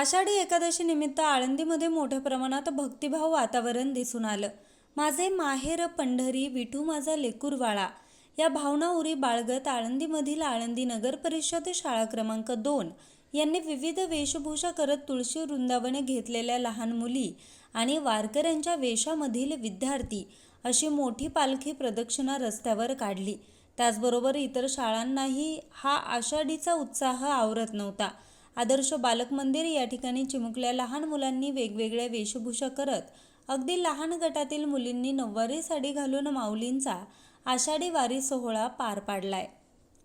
आषाढी एकादशी निमित्त आळंदीमध्ये मोठ्या प्रमाणात भक्तिभाव वातावरण दिसून आलं. माझे माहेर पंढरी विठू माझा लेकूरवाळा. या भावना उरी बाळगत आळंदीमधील आळंदी नगर परिषद शाळा क्रमांक दोन यांनी विविध वेशभूषा करत तुळशी वृंदावने घेतलेल्या लहान मुली आणि वारकऱ्यांच्या वेशामधील विद्यार्थी अशी मोठी पालखी प्रदक्षिणा रस्त्यावर काढली. त्याचबरोबर इतर शाळांनाही हा आषाढीचा उत्साह आवरत नव्हता. आदर्श बालक मंदिर या ठिकाणी चिमुकल्या लहान मुलांनी वेगवेगळ्या वेशभूषा करत अगदी लहान गटातील मुलींनी नऊवारी साडी घालून माऊलींचा आषाढी वारी सोहळा पार पाडलाय.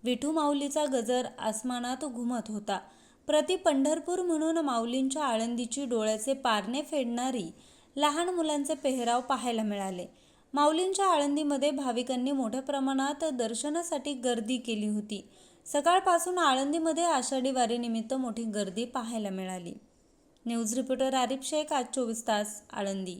विठू माऊलीचा गजर आसमानात घुमत होता. प्रति पंढरपूर म्हणून माऊलींच्या आळंदीची डोळ्याचे पारणे फेडणारी लहान मुलांचे पेहराव पाहायला मिळाले. माऊलींच्या आळंदीमध्ये भाविकांनी मोठ्या प्रमाणात दर्शनासाठी गर्दी केली होती. सकाळपासून आळंदीमध्ये आषाढी वारीनिमित्त मोठी गर्दी पाहायला मिळाली. न्यूज रिपोर्टर आरिफ शेख आज चोवीस तास आळंदी.